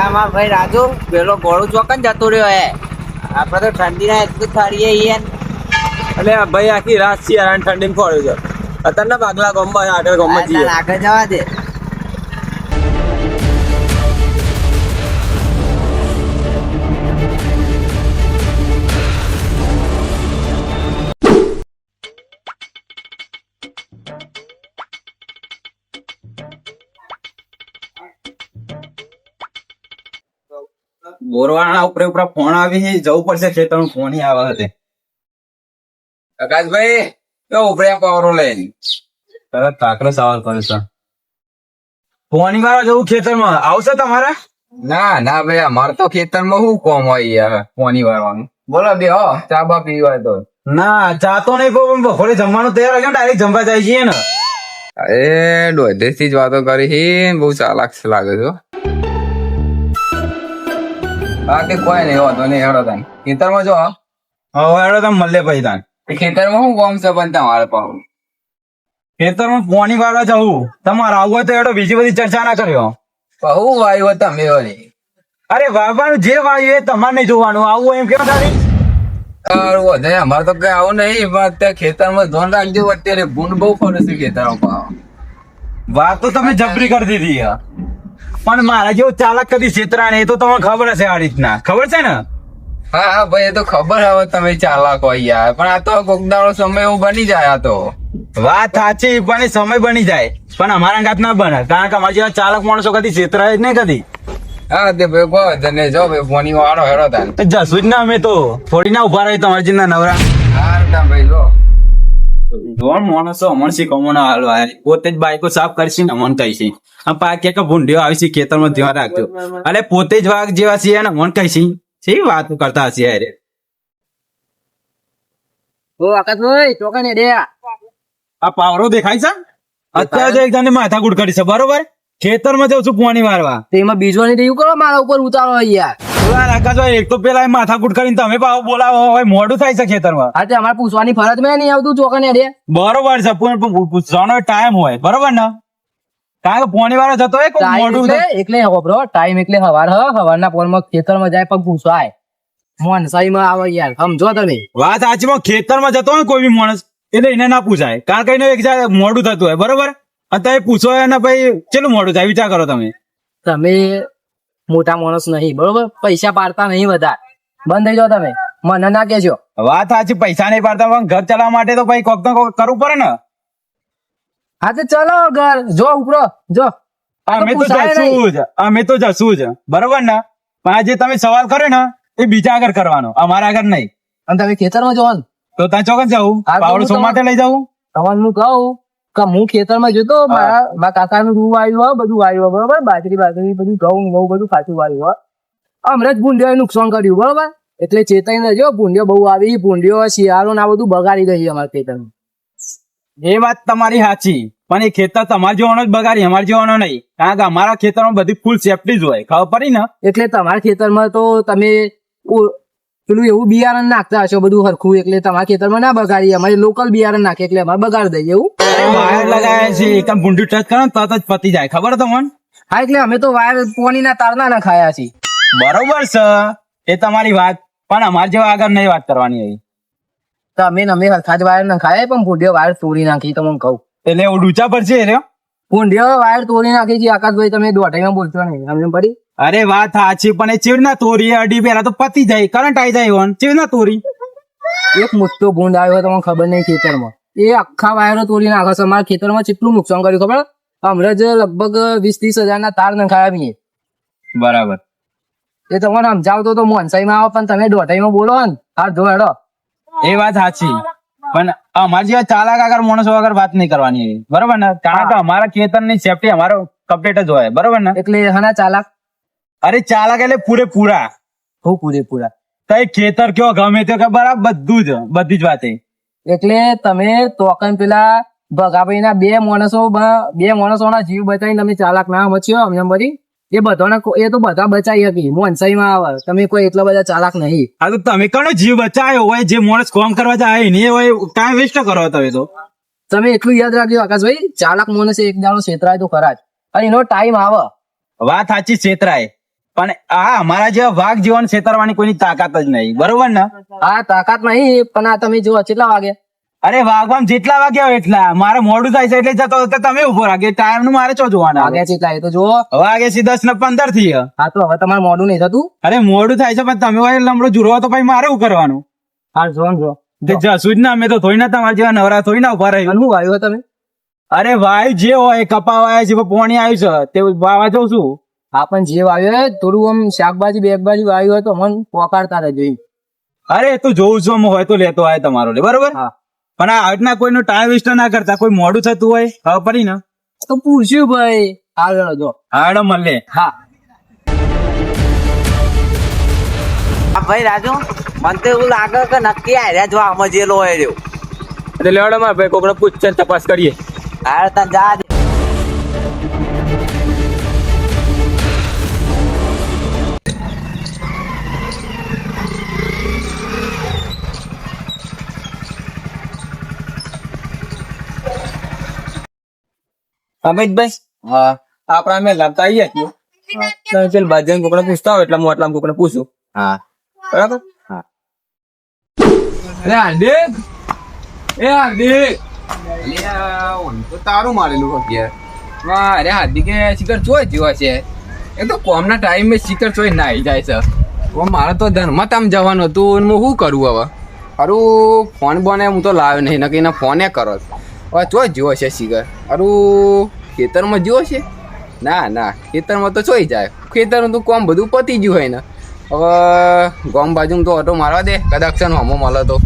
આ મારો ભાઈ રાજુ પેલો ગોળું ચોકન જતો રહ્યો હે. આપડે તો ઠંડી ના એટલું થાળીએ યાર એટલે ભાઈ આખી રાત શિયાળા ઠંડી ફોડ્યું છે. અત્યારના બાગલા ગામમાં આગળ ગામમાં જઈએ. આગળ જવા દે. બોરવાના ઉપર ઉપર ફોન આવી છે જવું પડશે ખેતરનું ફોન આવે છે. આકાશભાઈ તો ઉપડ્યા પાવરો લઈને? તરત કાકરો સવાલ કરે સર. ફોની વાળા જવું ખેતરમાં આવશે તમારે? ના ના ભાઈ અમારે તો ખેતરમાં શું કોમ હોય યાર ફોની વાળવાનું. બોલો બે હો ચા બા પીવા તો. ના ચા તો નહીં પણ બપોરે જમવાનું તૈયાર હોય ડાયરેક્ટ જમવા જાય છે ને. એ દોઢેથી જ વાતો કરી બહુ ચાલાક લાગે છે હો. હા તે કોઈ નહીં હોતો નહીં હેડો તાન. ખેતરમાં જો હવે હેડો તમે મળે ભાઈ તાન. ખેતરમાં શું કોમ છે પણ તમારે પાવ ખેતરમાં પોણી વાળવા જવું તમારે આવું હોય તો હેડો બીજી બધી ચર્ચા ના કર્યો બહુ વાયુ તમે વળી. અરે વાવવાનું જે વાયુ એ તમારે નહીં જોવાનું. આવું એમ કેમ તારી? અમારે તો કઈ આવું નહીં અત્યારે ખેતરમાં ધોન રાખજો અત્યારે ગુંડ બહુ ફરે છે ખેતરમાં વાત તો તમે જબરી કરી દીધી. પણ મારા જેવો ચાલક કદી છેતરા ને એ તો તમને ખબર હશે આ રીતના. ખબર છે ને? હા હા ભાઈ એ તો ખબર હવે તમે ચાલાક હોય યાર. પણ આ તો કોકદાળો સમય એવું બની જાય આ તો. વાત સાચી પણ એ સમય બની જાય. પણ અમારા ગાત ના બને. કારણ કે અમારા જેવા ચાલક માણસો કદી છેતરાય જ નહીં કદી. હા તે ભાઈ કહો તને જો ભાઈ ફોની વાળો હેરો તાન તો જશું જ ના અમે તો થોડી ના ઊભા રહી તમારા જેના નવરા. હા ભાઈ જો. જોણ માણસો અમણ શી કમોનો હાલો આ પોતે જ બાઈકો સાફ કરશે ને અમણ કહીશી. આમ પા કે ભૂંડીઓ આવી છે ખેતરમાં ધ્યાન રાખજો. અરે પોતે જ વાઘ જેવા છે ને અમણ કહીશી. છે વાત કરતા હશે અરે? ઓ આકાશભાઈ ચોકન રે આ. પાવરો દેખાય છે? અત્યારે તો એકદમ ગુડ કરી છે બરોબર? ખેતરમાં જાઉં છું પાણી મારવા. તેમાં બીજો નહીં એવું કરો મારા ઉપર ઉતારો યાર એક તો પેલા એ માથાકૂટ કરીને તમે પાવ બોલાવો હવે મોડું થાય છે ખેતરમાં. આજે અમારે પૂછવાની ફરજ મેં નહીં આવતું ચોકન રે બરોબર છે પણ પણ પૂછવાનો ટાઈમ હોય બરોબર ને? કારણ કે પોણી વાળો જતો હોય કોઈ મોડું એટલે એટલે ટાઈમ એટલે હવાર હ હવારના પોરમાં ખેતરમાં જાય પગ પૂછવાય. આવે યાર સમજો તમે. વાત સાચીમાં ખેતરમાં જતો હોય કોઈ બી માણસ એટલે એને ના પૂછાય. કારણ કે એને એક મોડું થતું હોય બરોબર? અત્યારે પૂછો ને ભાઈ ચેલું મોડું થાય વિચાર કરો તમે. તમે મોટા માણસ નહીં બરોબર? પૈસા પાડતા નહીં વધારે. બંધ થઈ જાઓ તમે. મને ના કેજો વાત સાચી પૈસા નહીં પાડતા પણ ઘર ચલાવવા માટે તો ભાઈ કોક તો કોક કરવું પડે ને. હા તો ચલો ઘર. જો ઉપરો જો. અમે તો જશું જ અમે તો જશું જ. બરોબર ને? પણ આ જે તમે સવાલ કર્યો ને એ બીજા આગળ કરવાનો અમારા આગળ નહીં. અને તમે ખેતરમાં જવાનું તો ત્યાં ચોક્કસ જવું પાવડો શો માટે લઈ જવું તમારું હું કહું હું ખેતરમાં જતો મારા મારા કાકાનું રૂ વાયુ હોય બધું વાયુ હોય બરોબર? બાજરી બાજરી બધું ઘઉં ઘઉં બધું ખાતું વાયુ હોય. હમણાં જ ભૂંડિયાએ નુકસાન કર્યું બરોબર? એટલે ચેતાઈ જો ભૂંડિયો બહુ આવી ભૂંડિયો શિયાળો ને આ બધું બગાડી દઈએ અમારા ખેતરમાં. એ વાત તમારી સાચી પણ એ ખેતર તમારે જોવાનો જ બગાડી અમારે જોવાનો નહીં. કારણ કે અમારા ખેતરમાં બધી ફૂલ સેફટી જ હોય ખબર પડી ને? એટલે તમારા ખેતરમાં તો તમે પેલું એવું બિયારણ નાખતા હશો બધું હરખું એટલે તમારા ખેતરમાં ના બગાડીએ. અમારે લોકલ બિયારણ નાખે એટલે અમારે બગાડી દઈએ એવું? વાયર લગાવ્યા છે એકદમ ભૂંડી ટચ કરો તરત જ પતી જાય. ખબર તમને? હા એટલે અમે તો વાયર પોણીના તારના ના ખાયા છીએ. બરોબર છે. એ તમારી વાત. પણ અમારે જેવા આગળ નહીં વાત કરવાની હોય તો અમે અમે હરખા જ વાયર ના ખાયા પણ ભૂંડિયો વાયર તોડી નાખી તમને કહું. એટલે એવું ડૂચા પર છે ભૂંડિયો વાયર તોડી નાખી છે આકાશભાઈ તમે દોઢાઈમાં બોલતો નહીં. સમજ પડી? અરે વાત સાચી પણ એ ચીડ ના તોરી અડી પેલા તો પતી જાય કરંટ આવી જાય ઓન. ચીડ ના તોરી. એક મોટો ગુંદ આવ્યો તમને ખબર નહીં ખેતરમાં. એ આખા વાયરો તોડી નાખો છે અમારા ખેતરમાં કેટલું નુકસાન કર્યું ખબર? હમણાં જ લગભગ વીસ ત્રીસ હજારના તાર નખાયા મીએ બરાબર. એ તમને સમજાવતો તો મોનસાઈમાં આવો પણ તમે દોઢાઈમાં બોલો ને. હાર ધો હેડો. એ વાત સાચી. પણ અમારે જેવા ચાલાક આગળ માણસો આગળ વાત નહીં કરવાની. બરાબર ને? કારણ કે અમારા ખેતરની સેફટી અમારો કમ્પ્લીટ જ હોય. બરોબર ને? એટલે હના ચાલાક અરે ચાલક એટલે પૂરેપૂરા. હું પૂરેપૂરા. કઈ ખેતર કયો ગમે તે કે બરાબર બધું જ બધી જ વાતે. એટલે તમે તોકન પેલા ભગાભાઈ ના બે માણસો બે બે માણસોના જીવ બચાવીને તમે ચાલાક ના મચ્યો અમને બધી? એ બધાને એ તો બધા બચાવી હતી મોનસાઈમાં આવે. તમે કોઈ એટલા બધા ચાલાક નહીં. હા તો તમે કોનો જીવ બચાવ્યો હોય જે માણસ કોમ કરવા જાય ને હોય ટાઈમ વેસ્ટ કરો તમે તો. તમે એટલું યાદ રાખજો આકાશભાઈ ચાલાક માણસે એક દાડો છેતરાય તો ખરા જ. અને એનો ટાઈમ આવે. વાત સાચી છેતરાય. પણ આ અમારા જેવા વાઘ જીવન છેતરવાની કોઈની તાકાત જ નહીં. બરોબર ને? હા તાકાત નહીં પણ આ તમે જુઓ કેટલા વાગે? અરે વાઘવામ જેટલા વાગ્યા હોય એટલા. મારે મોડું થાય છે એટલે જતો તો તમે ઊભો રાખે ટાઈમનું મારે ચો જોવાના વાગ્યા કેટલા એ તો જુઓ. વાગે છે દસ ને પંદરથી. હા તો હવે તમારે મોડું નહીં થતું. અરે મોડું થાય છે પણ તમે હોય લમડો જુરવો તો પછી મારે શું કરવાનું? હા જો જો જશું જ ના અમે તો થોડી ના તમારા જેવા નવરા થોડી ના ઊભા રહી શું આવ્યું તમે? અરે ભાઈ જે હોય કપા વાયા છે પોણી આવ્યું છે તે વાવા જઉં છું. હા પણ જે વાવ્યો થોડું આમ શાકભાજી બેકભાજી વાવ્યું હોય તો મન પોકારતા રહેજો. અરે તું જોઉં છું હોય તો લેતો આવે તમારો લે બરોબર? પણ આ આજના કોઈનો ટાઈમ વેસ્ટ ના કરતા કોઈ મોડું થતું હોય ખબર પડી ને? તો પૂછ્યું ભાઈ. આગળ જો. હાડો મળે હા. ભાઈ રાજુ મને તો એવું લાગે કે નક્કી આર્યા જો આમાં જેલો હોય એટલે લેવડો માં ભાઈ કોકને પૂછ તપાસ કરીએ. હા તને જા અમિતભાઈ? હા. આપણા અમે લાવતા આવીએ છીએ. તમે પેલ બાજુ કોકને પૂછતા હોય એટલે હું આટલા કોકને પૂછું. હા. બરાબર? હા. અરે હાર્દિક! એ હાર્દિક! તો તારું મારેલું અગિયાર. વાહ અરે હાર્દિકે શિખર ચોય જોવા છે. એ તો કોમના ટાઈમે શિખર ચોઈ ના આવી જાય છે. મારે તો ધર્મતામ જવાનું હતું હું શું કરું હવે? અરું ફોન બોને હું તો લાવ્યો નહીં નકી એના ફોને કરો હવે ચોય જીવો છે શિખર અરું ખેતરમાં જીવો છે? ના ના ખેતરમાં તો ચોઈ જાય. ખેતરનું તો કોમ બધું પતી ગયું હોય ને. હવે ગોમ બાજુ તો ઓટો મારવા દે. કદાચ હમો મળે તો.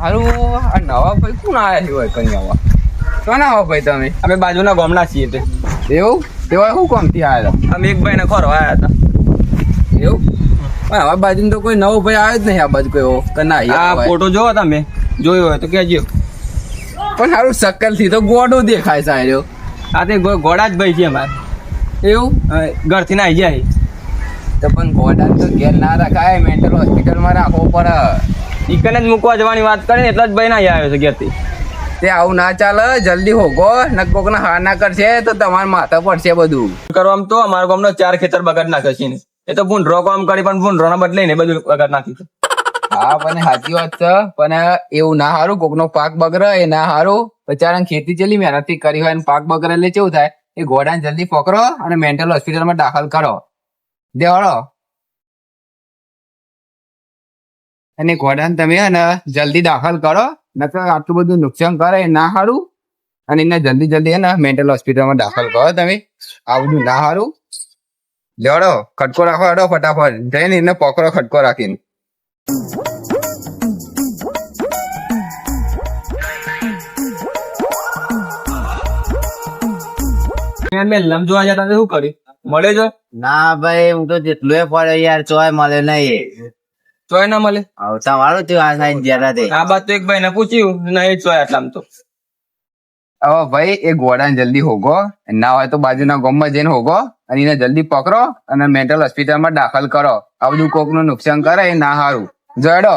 હારું આ નવા ભાઈ કોણ આવ્યા છે હોય કઈ આવા કોના હો ભાઈ તમે? અમે બાજુના ગામના છીએ તે. એવું? તેવા શું કોમથી આવ્યા હતા? અમે એક ભાઈને ખોરવા આવ્યા હતા. એવું? પણ હવે બાજુ તો કોઈ નવો ભાઈ આવ્યો જ નહીં આ બાજુ કોઈ એવો. કે ના આ. ફોટો જોવો તમે? જોયો હોય તો કહેજો. પણ સારું શકલ તો ગોડો દેખાય આર્યો આ તે ગો- ઘોડા જ ભાઈ છે અમારે એવું? ઘરથી ના આવી જાય. તો પણ ગોડા તો ઘેર ના રખાય મેન્ટલ હોસ્પિટલમાં રાખવો પડે. ઈકને જ મૂકવા જવાની વાત કરીને એટલા જ ભાઈ ના આવ્યો છે ઘેરથી. તે આવું ના ચાલે જલ્દી હોગો. ને કોકને હા ના કરશે તો તમારે માથા પડશે બધું. કરવામાં તો અમારા ગામનો ચાર ખેતર બગાડ નાખે છે ને. એ તો ભૂંડરો કામ કરી પણ ભૂંડરોના બદલે ને બધું બગાડ નાખી હા, પણ સાચી વાત છે. પણ એવું ના હારું, કોકનો પાક બગડે, એ ના હારું. બચારાને ખેતી ચેલી મહેનતથી કરી હોય અને પાક બગડે એટલે કેવું થાય? એ ઘોડાને જલ્દી પકડો અને મેન્ટલ હોસ્પિટલમાં દાખલ કરો. દેવાળો. અને ઘોડાને તમે હે ને જલ્દી દાખલ કરો, નકર આટલું બધું નુકસાન કરે, એ ના હારું. અને એને જલ્દી જલ્દી હે ને મેન્ટલ હોસ્પિટલમાં દાખલ કરો તમે. આ બધું ના હારું. લેવડો ખટકો રાખો હડો ફટાફટ. જઈને એને પકડો ખટકો રાખીને. મેં શું કર્યું? મળે જો ના ભાઈ હું તો જેટલું પડ્યો યાર ચોય મળે નહીં. ચોય ના મળે? હવે તમારું થયું આ સાઈડ જરા તે આ બાત તો એક ભાઈ ને પૂછ્યું નહીં જોયા એટલામાં તો. હવે ભાઈ એ ઘોડાને જલ્દી હોગો. ના હોય તો બાજુના ગામમાં જઈને હોગો અને એને જલ્દી પકડો અને મેન્ટલ હોસ્પિટલમાં દાખલ કરો. આ બધું કોકનું નુકસાન કરે એ ના સારું જોડો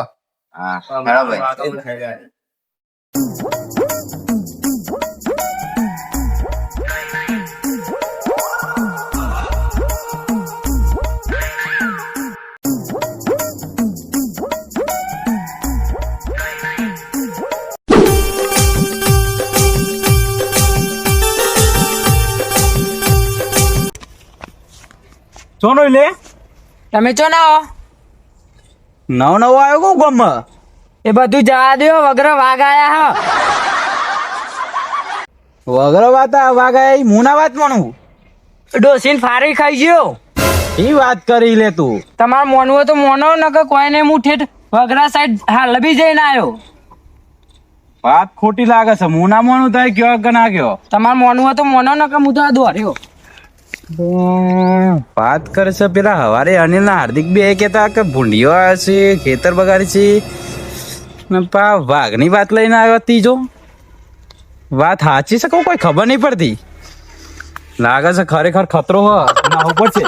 હા હેડો ભાઈ સોનો લે તમે ચો ના હો નવો નવો આવ્યો કો ગમ એ બધું જવા દો વગર વાઘ આયા હ. વગર વાત વાગાય મુના વાત મણું ડોસીન ફારી ખાઈ ગયો. એ વાત કરી લે તું. તમાર મોનવું તો મોનો ન કે કોઈ ને હું ઠેઠ વગરા સાઈડ હાલ બી જઈને આવ્યો વાત ખોટી લાગે છે. મુના મોનું થાય કયો કે ના કયો તમાર મોનવું તો મોનો ન કે હું તો આ દોડ્યો વાત કરે છે પેલા હવારે અનિલ ના હાર્દિક બે કેતા કે ભૂંડીઓ આવ્યો છે ખેતર બગાડી છે. ને પા વાઘની વાત લઈને આવ્યો ત્રીજો. વાત સાચી છે કે કોઈ ખબર નહીં પડતી? લાગે છે ખરેખર ખતરો હ ના ઉપર છે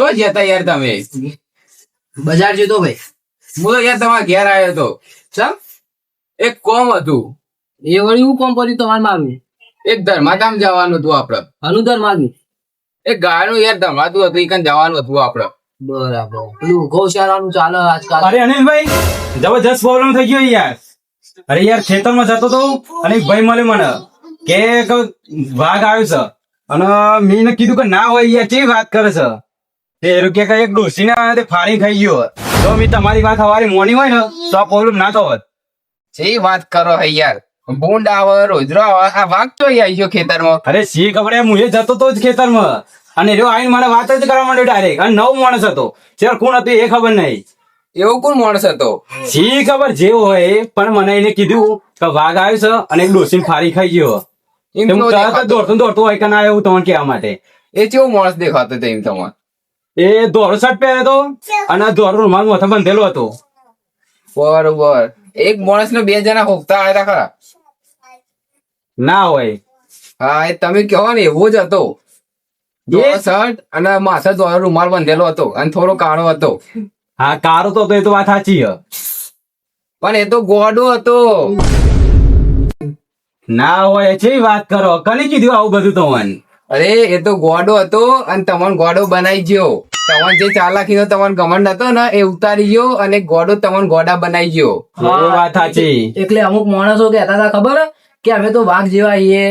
અરે જતા યાર તમે? બજાર જતો ભાઈ. હું તો યાર તમારા ઘેર આવ્યો હતો ચમ? એક કોમ હતું. એ વળી હું કોમ પડ્યું તમારે મારું? એક ધર્માધામ જવાનું હતું આપડે. અનુદાન માગી એક ગાયનું યાર ધમાતું હતું ઈ જવાનું હતું આપડે. બરાબર. પેલું ગૌશાળાનું ચાલે આજકાલ. અરે અનિલભાઈ જબરજસ્ત પ્રોબ્લેમ થઈ ગયો યાર. અરે યાર ખેતરમાં જતો તો અને એક ભાઈ મળે મને કે વાઘ આવ્યો છે. અને મેં એને કીધું કે ના હોય યાર કેવી વાત કરે છે? તે કે એક ડોસીને તે ફાડી ખાઈ ગયો તો મેં તમારી વાત હવારી મોની હોય ને તો આ પ્રોબ્લેમ ના થવો હોત. જે વાત કરો હે યાર. ભૂંડ આવે રોજરો આવે આ વાઘ તો આવી ગયો ખેતરમાં. અરે સી ખબર એમ હું એ જતો તો જ ખેતરમાં. અને રહ્યો આવીને મને વાત જ કરવા માંડ્યો ડાયરેક્ટ અને નવ માણસ હતો. ચાલ કોણ હતું એ ખબર નહીં. એવો કોણ માણસ હતો? સી ખબર જે હોય પણ મને એને કીધું કે વાઘ આવ્યો છે અને એક ડોસીને ફાડી ખાઈ ગયો. એમ તરત દોડતો દોડતો હોય કે ના એવું તમને કહેવા માટે. એ કેવો માણસ દેખાતો હતો એમ તમારે? એ દોરો શર્ટ પહેર્યો હતો અને દોરો રૂમાલ માથે બંધેલો હતો. બરોબર. એક માણસ ને બે જણા હોકતા આવ્યા ખરા. ના હોય. હા એ તમે કહો ને એવો જ હતો. શર્ટ અને માથે દોરો રૂમાલ બાંધેલો હતો અને થોડો કાળો હતો. હા કાળો તો હતો એ તો વાત સાચી છે. પણ એ તો ગોડો હતો. ના હોય છે વાત કરો? કલી કીધું આવું બધું તમને? અરે એ તો ગોડો હતો અને તમને ગોડો બનાવી ગયો. તમને જે ચાલાકીનો તમને ગમંડ હતો ને એ ઉતારી ગયો અને ગોડો તમને ગોડા બનાવી ગયો. એ વાત સાચી. એટલે અમુક માણસો કહેતા હતા ખબર? હે? કે અમે તો વાઘ જેવા છીએ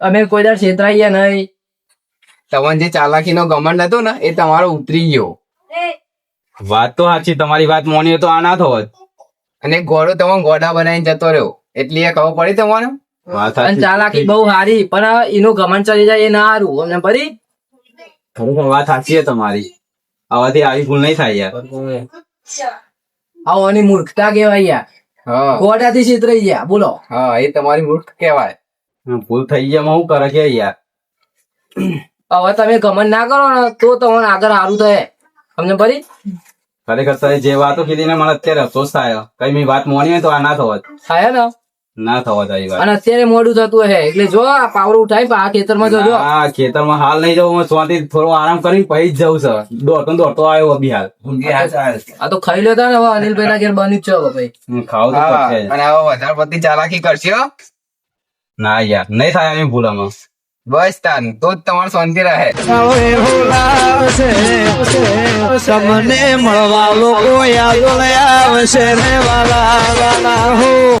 અમે કોઈ દર છેતરાઈએ નહીં. તમને જે ચાલાકી નો ગમંડ હતો ને એ તમારો ઉતરી ગયો. વાત તો સાચી તમારી વાત મોની તો આ ના થવત અને ગોડો તમે ગોડા બનાવીને જતો રહ્યો. એટલી એ ખબર પડી તમારે વાત ચાલાકી બહુ સારી પણ એનું ગમન ચડી જાય એ ના સારું અમને ફરી ખરેખર વાત સાચી છે તમારી. આવાથી આવી ભૂલ નહીં થાય યાર. આવો એની મૂર્ખતા કેવાય યાર. હા. ગોડાથી છેતરાઈ ગયા. બોલો. હા એ તમારી મૂર્ખ કહેવાય. ભૂલ થઈ ગયા હું કરે કે યાર? હવે તમે કમન ના કરો ને તો તમને આગળ સારું થાય અમને ફરી ખરેખર તારી જે વાતો કીધી ને મને અત્યારે અફસોસ થાય. કઈ મેં વાત મોની હોય તો આ ના થવા થાય ને. ના થવત આવી વાત. અને અત્યારે મોડું થતું હે એટલે જો આ પાવર ઉઠાય આ ખેતરમાં જો જો. ખેતરમાં હાલ નહીં જવું. હું થોડો આરામ કરીને પછી જ જવું છે. દોડતો દોડતો આવ્યો બી હાલ. આ તો ખાઈ લેતા ને હવે અનિલભાઈ ના ઘેર બન્યું જ છે ભાઈ. હું તો હા પડશે જ. અને હવે વધારે પડતી ચાલાકી કરશો ના યાર નહીં થાય એમ ભૂલ આમાં. બસ તાન તો જ તમારે શાંતિ રહે. તમને મળવા લોકો યાદ આવશે રે વાલા વાલા હો.